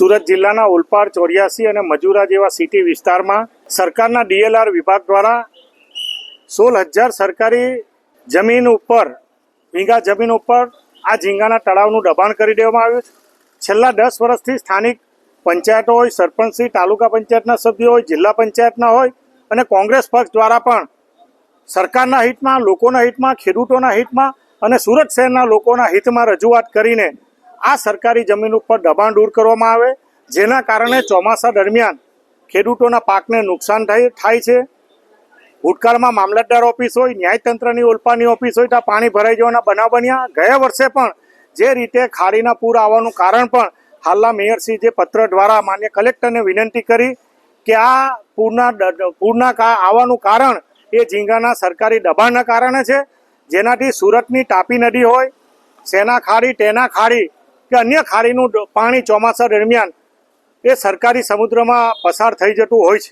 સુરત જિલ્લાના ઓલપાડ, ચોર્યાસી અને મજુરા જેવા સિટી વિસ્તારમાં સરકારના ડીએલઆર વિભાગ દ્વારા સોળ હજાર સરકારી જમીન ઉપર, વીઘા જમીન ઉપર આ ઝીંગાના તળાવનું દબાણ કરી દેવામાં આવ્યું છે. છેલ્લા દસ વર્ષથી સ્થાનિક પંચાયતો હોય, સરપંચશ્રી, તાલુકા પંચાયતના સભ્યો હોય, જિલ્લા પંચાયતના હોય અને કોંગ્રેસ પક્ષ દ્વારા પણ સરકારના હિતમાં, લોકોના હિતમાં, ખેડૂતોના હિતમાં અને સુરત શહેરના લોકોના હિતમાં રજૂઆત કરીને આ સરકારી જમીન ઉપર દબાણ દૂર કરવામાં આવે, જેના કારણે ચોમાસા દરમિયાન ખેડૂતોના પાકને નુકસાન થાય છે. ભૂતકાળમાં મામલતદાર ઓફિસ હોય, ન્યાયતંત્રની ઓલપાની ઓફિસ હોય ત્યાં પાણી ભરાઈ જવાના બનાવ બન્યા. ગયા વર્ષે પણ જે રીતે ખાડીના પૂર આવવાનું કારણ પણ હાલના મેયરશ્રી જે પત્ર દ્વારા માન્ય કલેક્ટરને વિનંતી કરી કે આ પૂરના પૂરના આવવાનું કારણ એ ઝીંગાના સરકારી દબાણના કારણે છે. જેનાથી સુરતની તાપી નદી હોય, સેના ખાડી, તેના ખાડી કે અન્ય ખાડીનું પાણી ચોમાસા દરમિયાન એ સરકારી સમુદ્રમાં પસાર થઈ જતું હોય છે.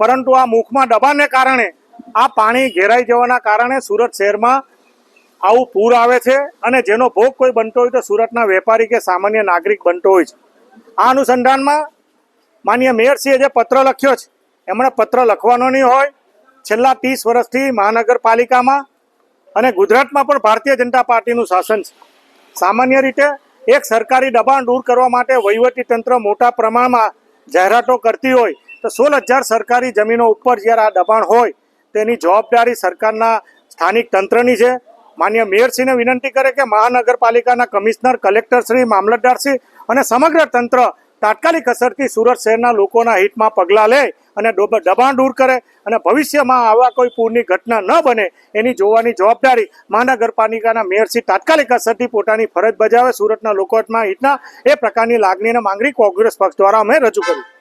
પરંતુ આ મુખમાં દબાણને કારણે, આ પાણી ઘેરાઈ જવાના કારણે સુરત શહેરમાં આવું પૂર આવે છે અને જેનો ભોગ કોઈ બનતો હોય તો સુરતના વેપારી કે સામાન્ય નાગરિક બનતો હોય છે. આ અનુસંધાનમાં માન્ય મેયરશ્રીએ જે પત્ર લખ્યો છે. એમણે પત્ર લખવાનો નહીં હોય. છેલ્લા ત્રીસ વર્ષથી મહાનગરપાલિકામાં અને ગુજરાતમાં પણ ભારતીય જનતા પાર્ટીનું શાસન છે. સામાન્ય રીતે એક સરકારી દબાણ દૂર કરવા માટે વહીવટી તંત્ર મોટા પ્રમાણમાં જાહેરાતો કરતી હોય તો સોળ હજાર સરકારી જમીનો ઉપર જ્યારે આ દબાણ હોય, તેની જવાબદારી સરકારના સ્થાનિક તંત્રની છે. માન્ય મેયરશ્રીને વિનંતી કરે કે મહાનગરપાલિકાના કમિશનર, કલેક્ટરશ્રી, મામલતદારશ્રી અને સમગ્ર તંત્ર તાત્કાલિક અસરથી સુરત શહેરના લોકોના હિતમાં પગલાં લે અને દબાણ દૂર કરે અને ભવિષ્યમાં આવા કોઈ પૂરની ઘટના ન બને એની જોવાની જવાબદારી મહાનગરપાલિકાના મેયરશ્રી તાત્કાલિક અસરથી પોતાની ફરજ બજાવે સુરતના લોકોના હિતના એ પ્રકારની લાગણી અને માંગણી કોંગ્રેસ પક્ષ દ્વારા અમે રજૂ કરી